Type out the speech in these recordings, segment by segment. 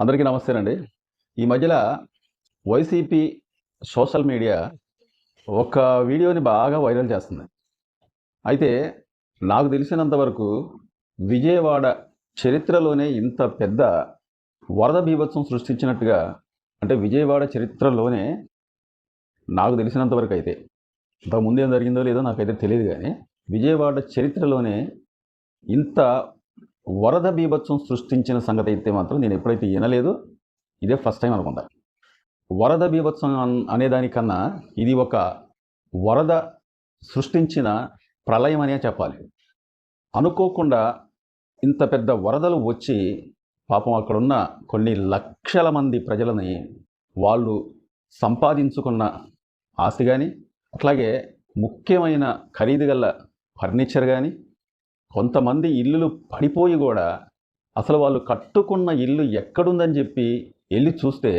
అందరికీ నమస్తేనండి. ఈ మధ్యలో వైసీపీ సోషల్ మీడియా ఒక వీడియోని బాగా వైరల్ చేస్తుంది. అయితే నాకు తెలిసినంత వరకు విజయవాడ చరిత్రలోనే ఇంత పెద్ద వరద బీభత్సం సృష్టించినట్టుగా అంటే విజయవాడ చరిత్రలోనే నాకు తెలిసినంత వరకు అయితే ఇంతకుముందు ఏం జరిగిందో లేదో నాకైతే తెలియదు కానీ విజయవాడ చరిత్రలోనే ఇంత వరద బీభత్సం సృష్టించిన సంగతి అయితే మాత్రం నేను ఎప్పుడైతే వినలేదు ఇదే ఫస్ట్ టైం అనుకుంటా. వరద బీభత్సం అన్- అనేదానికన్నా ఇది ఒక వరద సృష్టించిన ప్రళయం అనే చెప్పాలి. అనుకోకుండా ఇంత పెద్ద వరదలు వచ్చి పాపం అక్కడున్న కొన్ని లక్షల మంది ప్రజలని వాళ్ళు సంపాదించుకున్న ఆస్తి కానీ అట్లాగే ముఖ్యమైన ఖరీదు గల ఫర్నిచర్ కానీ కొంతమంది ఇల్లులు పడిపోయి కూడా అసలు వాళ్ళు కట్టుకున్న ఇల్లు ఎక్కడుందని చెప్పి వెళ్ళి చూస్తే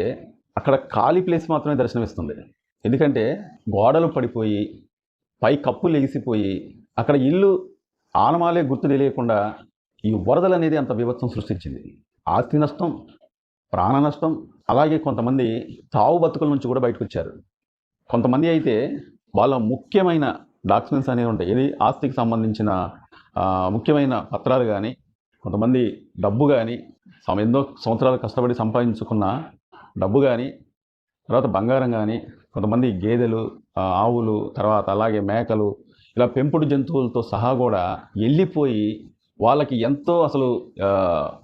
అక్కడ ఖాళీ ప్లేస్ మాత్రమే దర్శనమిస్తుంది. ఎందుకంటే గోడలు పడిపోయి పై కప్పు లెగిసిపోయి అక్కడ ఇల్లు ఆనమాలే గుర్తు తెలియకుండా ఈ వరదలు అనేది అంత విభత్సం సృష్టించింది. ఆస్తి నష్టం ప్రాణ నష్టం అలాగే కొంతమంది తావు బతుకుల నుంచి కూడా బయటకు వచ్చారు కొంతమంది అయితే వాళ్ళ ముఖ్యమైన డాక్యుమెంట్స్ అనేవి ఉంటాయి. ఇది ఆస్తికి సంబంధించిన ముఖ్యమైన పత్రాలు కానీ కొంతమంది డబ్బు కానీ సమ- ఎన్నో సంవత్సరాలు కష్టపడి సంపాదించుకున్న డబ్బు కానీ తర్వాత బంగారం కానీ కొంతమంది గేదెలు ఆవులు తర్వాత అలాగే మేకలు ఇలా పెంపుడు జంతువులతో సహా కూడా వెళ్ళిపోయి వాళ్ళకి ఎంతో అసలు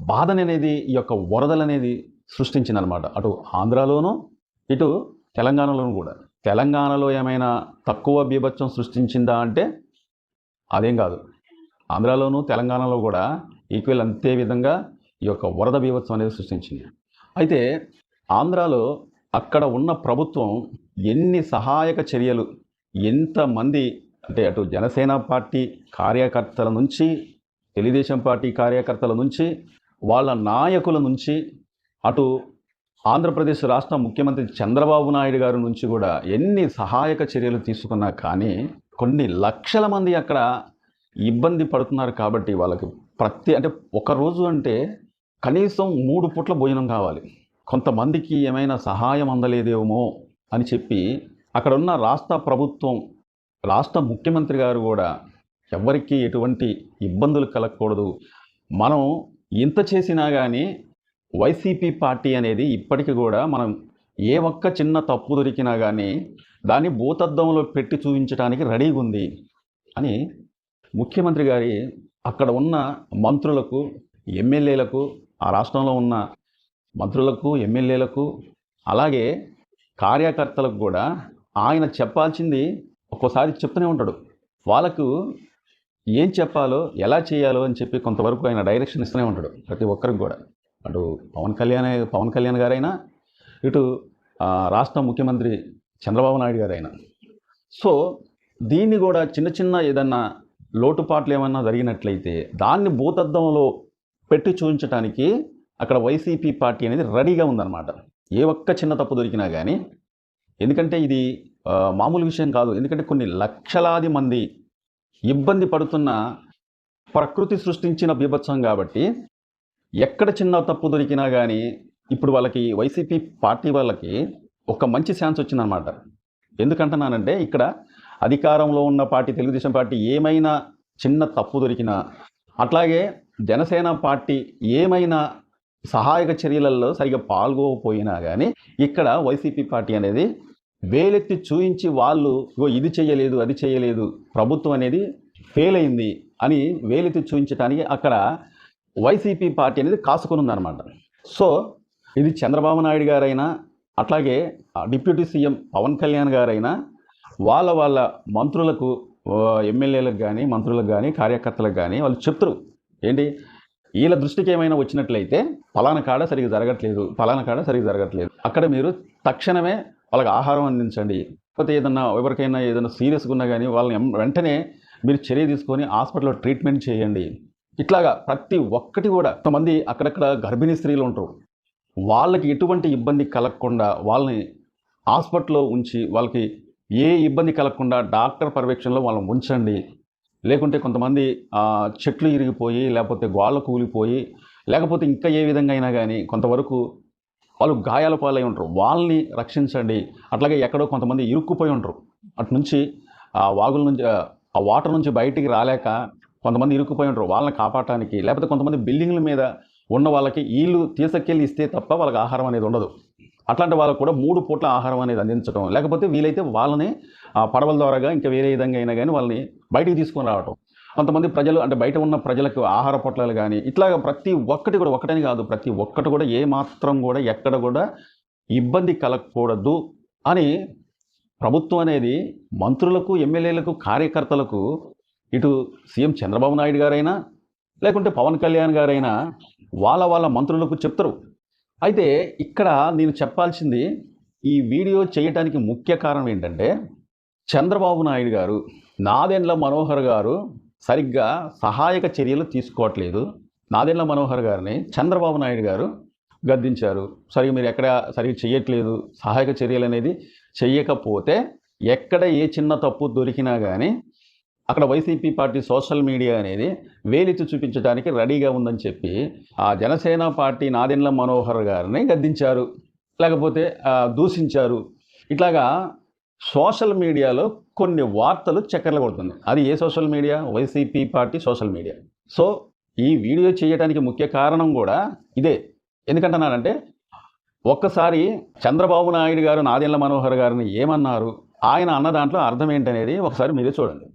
బాధని అనేది ఈ యొక్క వరదలు అనేది సృష్టించిందనమాట అటు ఆంధ్రాలోనూ ఇటు తెలంగాణలోనూ కూడా. తెలంగాణలో ఏమైనా తక్కువ బీభత్సం సృష్టించిందా అంటే అదేం కాదు. ఆంధ్రాలోనూ తెలంగాణలో కూడా ఈక్వల్ అంతే విధంగా ఈ యొక్క వరద బీభత్సం అనేది సృష్టించింది. అయితే ఆంధ్రాలో అక్కడ ఉన్న ప్రభుత్వం ఎన్ని సహాయక చర్యలు ఎంతమంది అంటే అటు జనసేన పార్టీ కార్యకర్తల నుంచి తెలుగుదేశం పార్టీ కార్యకర్తల నుంచి వాళ్ళ నాయకుల నుంచి అటు ఆంధ్రప్రదేశ్ రాష్ట్ర ముఖ్యమంత్రి చంద్రబాబు నాయుడు గారి నుంచి కూడా ఎన్ని సహాయక చర్యలు తీసుకున్నా కానీ కొన్ని లక్షల మంది అక్కడ ఇబ్బంది పడుతున్నారు కాబట్టి వాళ్ళకి ప్రతి అంటే ఒక రోజు అంటే కనీసం మూడు పూట్ల భోజనం కావాలి. కొంతమందికి ఏమైనా సహాయం అందలేదేమో అని చెప్పి అక్కడ ఉన్న రాష్ట్ర ప్రభుత్వం రాష్ట్ర ముఖ్యమంత్రి గారు కూడా ఎవరికీ ఎటువంటి ఇబ్బందులు కలగకూడదు. మనం ఇంత చేసినా కానీ వైసీపీ పార్టీ అనేది ఇప్పటికీ కూడా మనం ఏ ఒక్క చిన్న తప్పు దొరికినా కానీ దాన్ని భూతద్దంలో పెట్టి చూపించడానికి రెడీగా ఉంది అని ముఖ్యమంత్రి గారి అక్కడ ఉన్న మంత్రులకు ఎమ్మెల్యేలకు ఆ రాష్ట్రంలో ఉన్న మంత్రులకు ఎమ్మెల్యేలకు అలాగే కార్యకర్తలకు కూడా ఆయన చెప్పాల్సింది ఒక్కోసారి చెప్తూనే ఉంటాడు. వాళ్ళకు ఏం చెప్పాలో ఎలా చేయాలో అని చెప్పి కొంతవరకు ఆయన డైరెక్షన్ ఇస్తూనే ఉంటాడు ప్రతి ఒక్కరికి కూడా. అటు పవన్ కళ్యాణ్ పవన్ కళ్యాణ్ గారైనా ఇటు ఆ, రాష్ట్ర ముఖ్యమంత్రి చంద్రబాబు నాయుడు గారైనా. సో దీన్ని కూడా చిన్న చిన్న ఏదన్నా లోటుపాట్లు ఏమన్నా జరిగినట్లయితే దాన్ని భూతద్దంలో పెట్టి చూపించడానికి అక్కడ వైసీపీ పార్టీ అనేది రెడీగా ఉందన్నమాట. ఏ ఒక్క చిన్న తప్పు దొరికినా కానీ ఎందుకంటే ఇది మామూలు విషయం కాదు. ఎందుకంటే కొన్ని లక్షలాది మంది ఇబ్బంది పడుతున్న ప్రకృతి సృష్టించిన బీభత్సం కాబట్టి ఎక్కడ చిన్న తప్పు దొరికినా కానీ ఇప్పుడు వాళ్ళకి వైసీపీ పార్టీ వాళ్ళకి ఒక మంచి ఛాన్స్ వచ్చిందనమాట ఎందుకంటున్నానంటే ఇక్కడ అధికారంలో ఉన్న పార్టీ తెలుగుదేశం పార్టీ ఏమైనా చిన్న తప్పు దొరికినా అట్లాగే జనసేన పార్టీ ఏమైనా సహాయక చర్యలలో సరిగా పాల్గొకపోయినా కానీ ఇక్కడ వైసీపీ పార్టీ అనేది వేలెత్తి చూయించి వాళ్ళు ఇగో ఇది చేయలేదు అది చేయలేదు ప్రభుత్వం అనేది ఫెయిల్ అయింది అని వేలెత్తి చూపించడానికి అక్కడ వైసీపీ పార్టీ అనేది కాసుకొని ఉందన్నమాట సో ఇది చంద్రబాబు నాయుడు గారైనా అట్లాగే డిప్యూటీ సీఎం పవన్ కళ్యాణ్ గారైనా వాళ్ళ వాళ్ళ మంత్రులకు ఎమ్మెల్యేలకు కానీ మంత్రులకు కానీ కార్యకర్తలకు కానీ వాళ్ళు చెప్తారు. ఏంటి? వీళ్ళ దృష్టికి ఏమైనా వచ్చినట్లయితే పలానా కాడ సరిగ్గా జరగట్లేదు పలానా కాడ సరిగ్గా జరగట్లేదు. అక్కడ మీరు తక్షణమే వాళ్ళకి ఆహారం అందించండి. లేకపోతే ఏదన్నా ఎవరికైనా ఏదైనా సీరియస్గా ఉన్నా కానీ వాళ్ళని వెంటనే మీరు చర్య తీసుకొని హాస్పిటల్లో ట్రీట్మెంట్ చేయండి. ఇట్లాగా ప్రతి ఒక్కటి కూడా కొంతమంది అక్కడక్కడ గర్భిణీ స్త్రీలు ఉంటారు. వాళ్ళకి ఎటువంటి ఇబ్బంది కలగకుండా వాళ్ళని హాస్పిటల్లో ఉంచి వాళ్ళకి ఏ ఇబ్బంది కలగకుండా డాక్టర్ పర్యవేక్షణలో వాళ్ళని ఉంచండి. లేకుంటే కొంతమంది చెట్లు ఇరిగిపోయి లేకపోతే గోళ్ళ కూలిపోయి లేకపోతే ఇంకా ఏ విధంగా అయినా కానీ కొంతవరకు వాళ్ళు గాయాల పాలై ఉంటారు. వాళ్ళని రక్షించండి. అట్లాగే ఎక్కడో కొంతమంది ఇరుక్కుపోయి ఉంటారు. అటు నుంచి ఆ వాగుల నుంచి ఆ- ఆ వాటర్ నుంచి బయటికి రాలేక కొంతమంది ఇరుక్కుపోయి ఉంటారు. వాళ్ళని కాపాడటానికి లేకపోతే కొంతమంది బిల్డింగ్ల మీద ఉన్న వాళ్ళకి వీళ్ళు తీసుకెళ్ళి ఇస్తే తప్ప వాళ్ళకి ఆహారం అనేది ఉండదు. అట్లాంటి వాళ్ళకు కూడా మూడు పూట్ల ఆహారం అనేది అందించడం లేకపోతే వీలైతే వాళ్ళని ఆ పడవల ద్వారాగా ఇంకా వేరే విధంగా అయినా కానీ వాళ్ళని బయటికి తీసుకొని రావటం. కొంతమంది ప్రజలు అంటే బయట ఉన్న ప్రజలకు ఆహార పొట్లాలు కానీ ఇట్లాగ ప్రతి ఒక్కటి కూడా ఒకటని కాదు ప్రతి ఒక్కటి కూడా ఏ మాత్రం కూడా ఎక్కడ కూడా ఇబ్బంది కలగకూడదు అని ప్రభుత్వం అనేది మంత్రులకు ఎమ్మెల్యేలకు కార్యకర్తలకు ఇటు సీఎం చంద్రబాబు నాయుడు గారైనా లేకుంటే పవన్ కళ్యాణ్ గారైనా వాళ్ళ వాళ్ళ మంత్రులకు చెప్తారు. అయితే ఇక్కడ నేను చెప్పాల్సింది ఈ వీడియో చేయటానికి ముఖ్య కారణం ఏంటంటే చంద్రబాబు నాయుడు గారు నాదెండ్ల మనోహర్ గారు సరిగ్గా సహాయక చర్యలు తీసుకోవట్లేదు. నాదెండ్ల మనోహర్ గారిని చంద్రబాబు నాయుడు గారు గద్దించారు. సరిగ్గా మీరు ఎక్కడ సరిగ్గా చేయట్లేదు. సహాయక చర్యలు అనేది చెయ్యకపోతే ఎక్కడ ఏ చిన్న తప్పు దొరికినా కానీ అక్కడ వైసీపీ పార్టీ సోషల్ మీడియా అనేది వేలెత్తి చూపించడానికి రెడీగా ఉందని చెప్పి ఆ జనసేన పార్టీ నాదెండ్ల మనోహర్ గారిని గద్దించారు. లేకపోతే దూషించారు. ఇట్లాగా సోషల్ మీడియాలో కొన్ని వార్తలు చక్కర్లు కొడుతుంది అది ఏ social media? YCP party social media. So ఈ వీడియో చేయడానికి ముఖ్య కారణం కూడా ఇదే. ఎందుకంటున్నానంటే ఒక్కసారి చంద్రబాబు నాయుడు గారు నాదెండ్ల మనోహర్ గారిని ఏమన్నారు? ఆయన అన్న దాంట్లో అర్థం ఏంటనేది ఒకసారి మీరే చూడండి.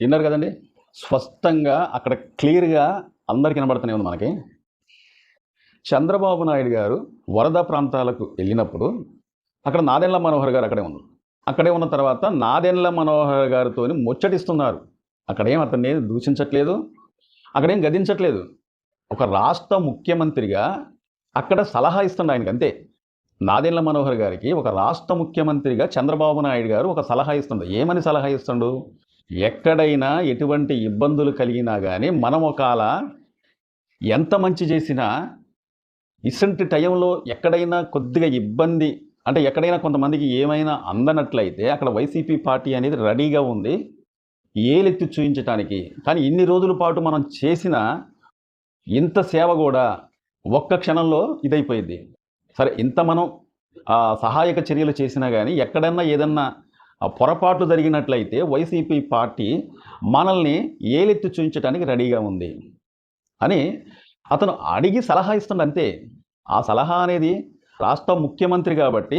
విన్నారు కదండి? స్పష్టంగా అక్కడ క్లియర్గా అందరికి కనబడుతూనే ఉంది మనకి. చంద్రబాబు నాయుడు గారు వరద ప్రాంతాలకు వెళ్ళినప్పుడు అక్కడ నాదెండ్ల మనోహర్ గారు అక్కడే ఉన్నారు. అక్కడే ఉన్న తర్వాత నాదెండ్ల మనోహర్ గారితో ముచ్చటిస్తున్నారు. అక్కడేం అతన్ని దూషించట్లేదు అక్కడేం గదించట్లేదు ఒక రాష్ట్ర ముఖ్యమంత్రిగా అక్కడ సలహా ఇస్తుండే ఆయనకి అంతే. నాదెండ్ల మనోహర్ గారికి ఒక రాష్ట్ర ముఖ్యమంత్రిగా చంద్రబాబు నాయుడు గారు ఒక సలహా ఇస్తుండే. ఏమని సలహా ఇస్తుండు? ఎక్కడైనా ఎటువంటి ఇబ్బందులు కలిగినా కానీ మనం ఒకవేళ ఎంత మంచి చేసినా ఇసంటి టైంలో ఎక్కడైనా కొద్దిగా ఇబ్బంది అంటే ఎక్కడైనా కొంతమందికి ఏమైనా అందనట్లయితే అక్కడ వైసీపీ పార్టీ అనేది రెడీగా ఉంది. ఏలెత్తి చూపించడానికి కానీ ఇన్ని రోజుల పాటు మనం చేసిన ఇంత సేవ కూడా ఒక్క క్షణంలో ఇదైపోయింది. సరే ఇంత మనం సహాయక చర్యలు చేసినా కానీ ఎక్కడన్నా ఏదన్నా ఆ, పొరపాట్లు జరిగినట్లయితే వైసీపీ పార్టీ మనల్ని ఏలెత్తి చూపించడానికి రెడీగా ఉంది అని అతను అడిగి సలహా ఇస్తుండంతే ఆ సలహా అనేది రాష్ట్ర ముఖ్యమంత్రి కాబట్టి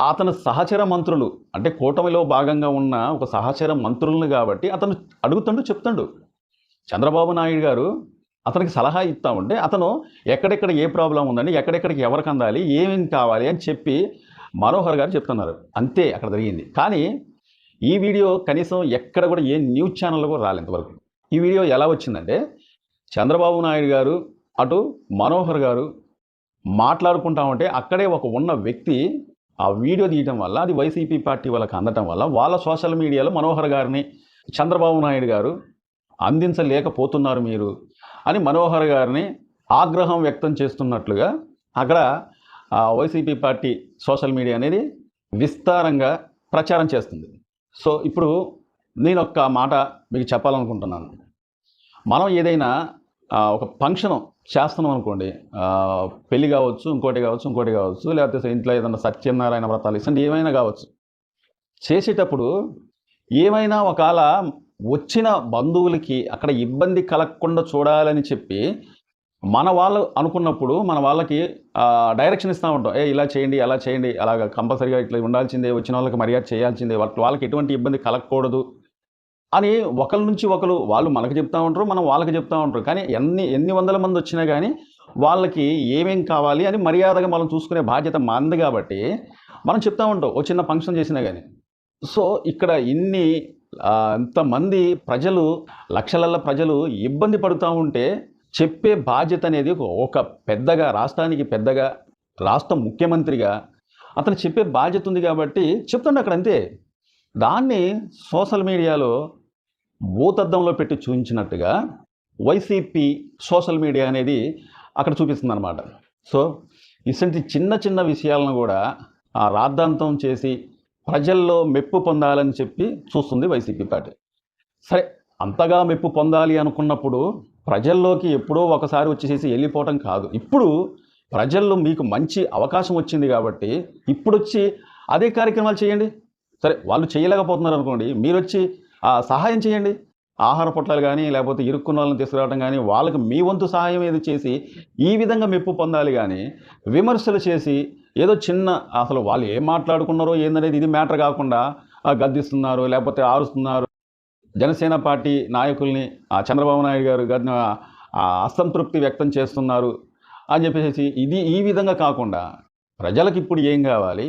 అతను సహచర మంత్రులు అంటే కూటమిలో భాగంగా ఉన్న ఒక సహచర మంత్రులను కాబట్టి అతను అడుగుతుండు చెప్తుండు. చంద్రబాబు నాయుడు గారు అతనికి సలహా ఇస్తా ఉంటే అతను ఎక్కడెక్కడ ఏ ప్రాబ్లం ఉందండి ఎక్కడెక్కడికి ఎవరికి అందాలి ఏమేమి కావాలి అని చెప్పి మనోహర్ గారు చెప్తున్నారు. అంతే అక్కడ జరిగింది. కానీ ఈ వీడియో కనీసం ఎక్కడ కూడా ఏ న్యూస్ ఛానల్లో కూడా రాలేదు ఇంతవరకు. ఈ వీడియో ఎలా వచ్చిందంటే చంద్రబాబు నాయుడు గారు అటు మనోహర్ గారు మాట్లాడుకుంటా ఉంటే అక్కడే ఒక ఉన్న వ్యక్తి ఆ వీడియో తీయటం వల్ల అది వైసీపీ పార్టీ వాళ్ళకి అందటం వల్ల వాళ్ళ సోషల్ మీడియాలో మనోహర్ గారిని చంద్రబాబు నాయుడు గారు అందించలేకపోతున్నారు మీరు అని మనోహర్ గారిని ఆగ్రహం వ్యక్తం చేస్తున్నట్లుగా అక్కడ ఆ వైసీపీ పార్టీ సోషల్ మీడియా అనేది విస్తారంగా ప్రచారం చేస్తుంది. సో ఇప్పుడు నేను ఒక్క మాట మీకు చెప్పాలనుకుంటున్నాను. మనం ఏదైనా ఒక ఫంక్షన్ చేస్తున్నాం అనుకోండి పెళ్ళి కావచ్చు ఇంకోటి కావచ్చు ఇంకోటి కావచ్చు లేకపోతే ఇంట్లో ఏదైనా సత్యనారాయణ వ్రతాలు ఇస్తుంది ఏమైనా కావచ్చు. చేసేటప్పుడు ఏమైనా ఒకవేళ వచ్చిన బంధువులకి అక్కడ ఇబ్బంది కలగకుండా చూడాలని చెప్పి మన వాళ్ళు అనుకున్నప్పుడు మన వాళ్ళకి డైరెక్షన్ ఇస్తూ ఉంటాం. ఏ ఇలా చేయండి అలా చేయండి అలాగ కంపల్సరీగా ఇట్లా ఉండాల్సిందే వచ్చిన వాళ్ళకి మర్యాద చేయాల్సిందే వాళ్ళకి ఎటువంటి ఇబ్బంది కలగకూడదు అని ఒకరి నుంచి ఒకరు వాళ్ళు మనకు చెప్తూ ఉంటారు మనం వాళ్ళకి చెప్తూ ఉంటారు. కానీ ఎన్ని ఎన్ని వందల మంది వచ్చినా కానీ వాళ్ళకి ఏమేం కావాలి అని మర్యాదగా మనం చూసుకునే బాధ్యత మంది కాబట్టి మనం చెప్తా ఉంటాం ఓ చిన్న ఫంక్షన్ చేసినా కానీ. సో ఇక్కడ ఇన్ని ఎంతమంది ప్రజలు లక్షలల్ల ప్రజలు ఇబ్బంది పడుతూ ఉంటే చెప్పే బాధ్యత అనేది ఒక- పెద్దగా రాష్ట్రానికి పెద్దగా రాష్ట్ర ముఖ్యమంత్రిగా అతను చెప్పే బాధ్యత ఉంది కాబట్టి చెప్తాను అక్కడ అంతే. దాన్ని సోషల్ మీడియాలో భూతద్దంలో పెట్టి చూపించినట్టుగా వైసీపీ సోషల్ మీడియా అనేది అక్కడ చూపిస్తుంది అనమాట సో ఇటువంటి చిన్న చిన్న విషయాలను కూడా ఆ రాద్ధాంతం చేసి ప్రజల్లో మెప్పు పొందాలని చెప్పి చూస్తుంది వైసీపీ పార్టీ. సరే అంతగా మెప్పు పొందాలి అనుకున్నప్పుడు ప్రజల్లోకి ఎప్పుడో ఒకసారి వచ్చేసేసి వెళ్ళిపోవటం కాదు. ఇప్పుడు ప్రజల్లో మీకు మంచి అవకాశం వచ్చింది కాబట్టి ఇప్పుడు వచ్చి అదే కార్యక్రమాలు చేయండి. సరే వాళ్ళు చేయలేకపోతున్నారు అనుకోండి మీరు వచ్చి ఆ సహాయం చేయండి. ఆహార పొట్లాలు కానీ లేకపోతే ఇరుక్కున్న వాళ్ళని తీసుకురావడం కానీ వాళ్ళకి మీ వంతు సహాయం ఏది చేసి ఈ విధంగా మెప్పు పొందాలి కానీ విమర్శలు చేసి ఏదో చిన్న అసలు వాళ్ళు ఏం మాట్లాడుకున్నారో ఏందనేది ఇది మ్యాటర్ కాకుండా గద్దిస్తున్నారు లేకపోతే ఆరుస్తున్నారు జనసేన పార్టీ నాయకుల్ని ఆ చంద్రబాబు నాయుడు గారు అసంతృప్తి వ్యక్తం చేస్తున్నారు అని చెప్పేసి ఇది ఈ విధంగా కాకుండా ప్రజలకు ఇప్పుడు ఏం కావాలి?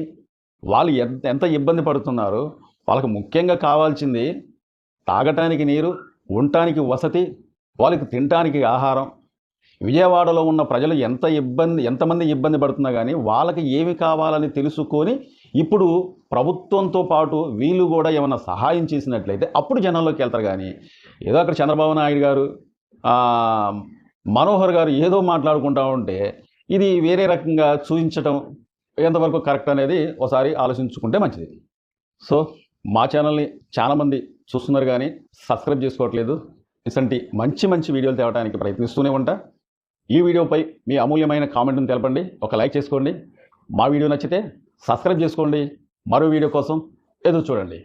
వాళ్ళు ఎంత ఎంత ఇబ్బంది పడుతున్నారు? వాళ్ళకి ముఖ్యంగా కావాల్సింది తాగటానికి నీరు ఉండటానికి వసతి వాళ్ళకి తినటానికి ఆహారం. విజయవాడలో ఉన్న ప్రజలు ఎంత ఇబ్బంది ఎంతమంది ఇబ్బంది పడుతున్నా కానీ వాళ్ళకి ఏమి కావాలని తెలుసుకొని ఇప్పుడు ప్రభుత్వంతో పాటు వీళ్ళు కూడా ఏమైనా సహాయం చేసినట్లయితే అప్పుడు జనాల్లోకి వెళ్తారు కానీ ఏదో అక్కడ చంద్రబాబు నాయుడు గారు మనోహర్ గారు ఏదో మాట్లాడుకుంటా ఉంటే ఇది వేరే రకంగా చూపించడం ఎంతవరకు కరెక్ట్ అనేది ఒకసారి ఆలోచించుకుంటే మంచిది. సో మా ఛానల్ని చాలామంది చూస్తున్నారు కానీ సబ్స్క్రైబ్ చేసుకోవట్లేదు. ఇసంటి మంచి మంచి వీడియోలు తేవడానికి ప్రయత్నిస్తూనే ఉంటా. ఈ వీడియోపై మీ అమూల్యమైన కామెంట్ని తెలపండి. ఒక లైక్ చేసుకోండి. మా వీడియో నచ్చితే సబ్స్క్రైబ్ చేసుకోండి. మరో వీడియో కోసం ఎదురు చూడండి.